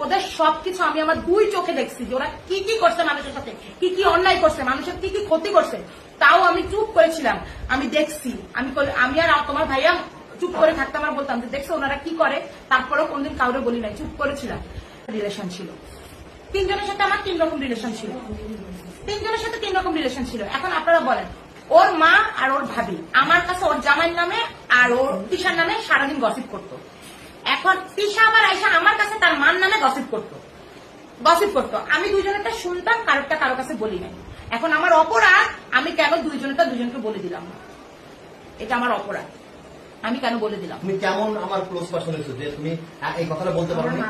ওদের সবকিছু আমি আমার দুই চোখে দেখছি যে ওরা কি কি করছে মানুষের সাথে, কি কি অন্যায় করছে, মানুষের কি কি ক্ষতি করছে। তাও আমি চুপ করেছিলাম। আমি দেখছি। আমি আমি আর তোমার ভাইয়া চুপ করে থাকতাম আর বলতাম যে, দেখছ ওনারা কি করে? তারপরেও কোনদিন কাউরে বলি নাই, চুপ করেছিলাম। রিলেশন ছিল। তিনজনের সাথে আমার তিন রকম রিলেশন ছিল। তিনজনের সাথে তিন রকম রিলেশন ছিল। এখন আপনারা বলেন, ওর মা আর ওর ভাবি, আমার কাছে ওর জামাইয়ের নামে আর ওর তিশার নামে সারাদিন গসিপ করতো। এখন তিশা আবার আইসা আমার কাছে তার মার নামে গসিপ করতো। গসিপ করতো। আমি দুজনেরটা শুনতাম কারোরটা কারও কাছে বলি নাই। এখন আমার অপরাধ আমি কেন দুইজনেরটা দুজনকে বলে দিলাম? না এটা আমার অপরাধ। আমি কেন বলে দিলাম? তুমি কেমন আমার ক্লোজ পার্সন হয়েছো? যে তুমি এই কথাটা বলতে পারো না?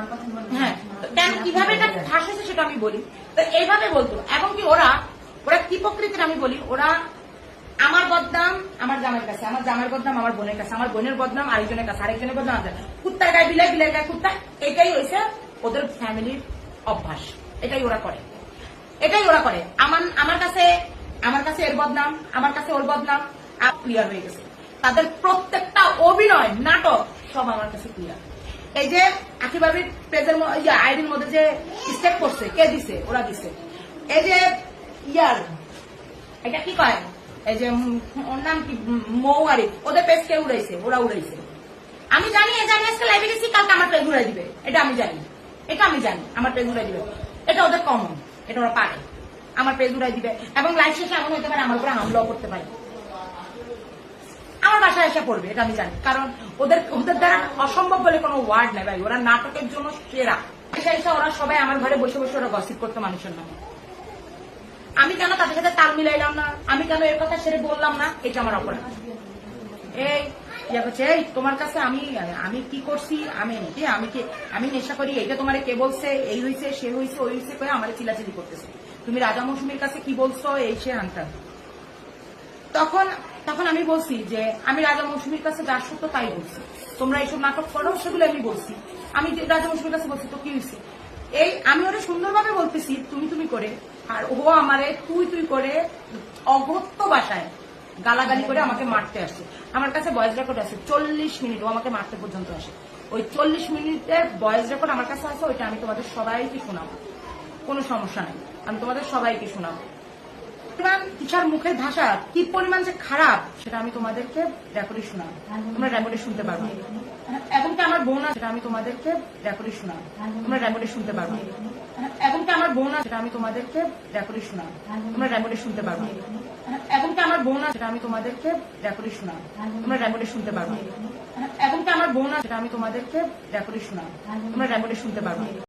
হ্যাঁ কেন কীভাবে এটা ফাঁস হয়েছে সেটা আমি বলি। তো এইভাবে বলতো। এবং কি ওরা ওরা কি প্রকৃতির আমি বলি ওরা আমার বদনাম আমার জামাইয়ের কাছে, আমার জামাইয়ের বদনাম আমার বোনের কাছে, আমার বোনের বদনাম আরেকজনের কাছে, আরেকজনের বদনাম আমাদের কুত্তার গায়ে বিলাই বিলাই গায়ে কুত্তা, এটাই হয়েছে ওদের ফ্যামিলির অভ্যাস। এটাই ওরা করে। এটাই ওরা করে। আমার আমার কাছে আমার কাছে এর বদনাম, আমার কাছে ওর বদনাম ক্লিয়ার হয়ে গেছে। তাদের প্রত্যেকটা অভিনয়, নাটক সব আমার কাছে ক্লিয়ার এই যে আখিবাবির পেজের আইডির মধ্যে যে স্টেপ করছে, কে দিছে, ওরা দিছে। এই যে ইয়ার, এটা কি কয়? এই যে ওর নাম কি? মৌয়ারি। ওদের কে উড়াইছে? ওরা উড়াইছে। আমি জানি আজকে কালকে আমার দিবে। এটা আমি জানি। এটা আমি জানি, আমার দিবে। এটা ওদের কমন এটা ওরা পারে। আমার দিবে। এবং শেষে এমন হতে পারে আমার উপরে হামলাও করতে পারে। আমার বাসায় এসে পড়বে, এটা আমি জানি। কারণ ওদের ওদের দ্বারা অসম্ভব বলে কোনো ওয়ার্ড নেই ভাই। ওরা নাটকের জন্য সেরা। এসে এসে ওরা সবাই আমার ঘরে বসে বসে ওরা গসিপ করতো মানুষের নামে। আমি কেন তাদের সাথে তাল মিলাইলাম না? আমি কেন এর কথা সেরে বললাম না? এটা আমার অপরাধ। এই এই, তোমার কাছে আমি আমি কি করছি? আমি কি আমি কি, আমি নেশা করি? এটা তোমার কে বলছে? এই হইছে, সে হইছে, ওই হইছে করে আমার চিলাচিলি করতেছে। তুমি রাজা মৌসুমীর কাছে কি বলছো? এই সে আনতাম তখন তখন আমি বলছি যে, আমি রাজা মৌসুমীর কাছে যা সত্য তাই বলছি। তোমরা এইসব নাটক করো সেগুলো আমি বলছি। আমি রাজা মৌসুমীর কাছে বলছি, তো কি হয়েছে এই, আমি ওরা সুন্দরভাবে বলতেছি, তুমি তুমি করে। আর ও আমারে তুই তুই করে অগত্য বাসায় গালাগালি করে আমাকে মারতে আসছে আমার কাছে বয়েস রেকর্ড আছে, চল্লিশ মিনিট ও আমাকে মারতে পর্যন্ত আসে। ওই চল্লিশ মিনিটের বয়েস রেকর্ড আমার কাছে আছে, ওইটা আমি তোমাদের সবাইকে শোনাবো। কোনো সমস্যা নেই, আমি তোমাদের সবাইকে শোনাবো। পরিমাণ টিচার মুখের ভাষা কি পরিমাণ যে খারাপ, সেটা আমি তোমাদেরকে রেকর্ডে শোনাবো। তোমরা রেকর্ডে শুনতে পারবে। এমনকি আমার বোন সেটা আমি তোমাদেরকে রেকর্ডে শোনাবো। তোমরা রেকর্ডে শুনতে পারবে। এমনকি আমার বোন সেটা আমি তোমাদেরকে রেকর্ডে শোনাবো। তোমরা রেকর্ডে শুনতে পারবে। এমনকি আমার বোন সেটা আমি তোমাদেরকে রেকর্ডে শোনাবো। তোমরা রেকর্ডে শুনতে পারবে। এমনকি আমার বোন সেটা আমি তোমাদেরকে রেকর্ডে শোনাবো। তোমরা রেকর্ডে শুনতে পারবে।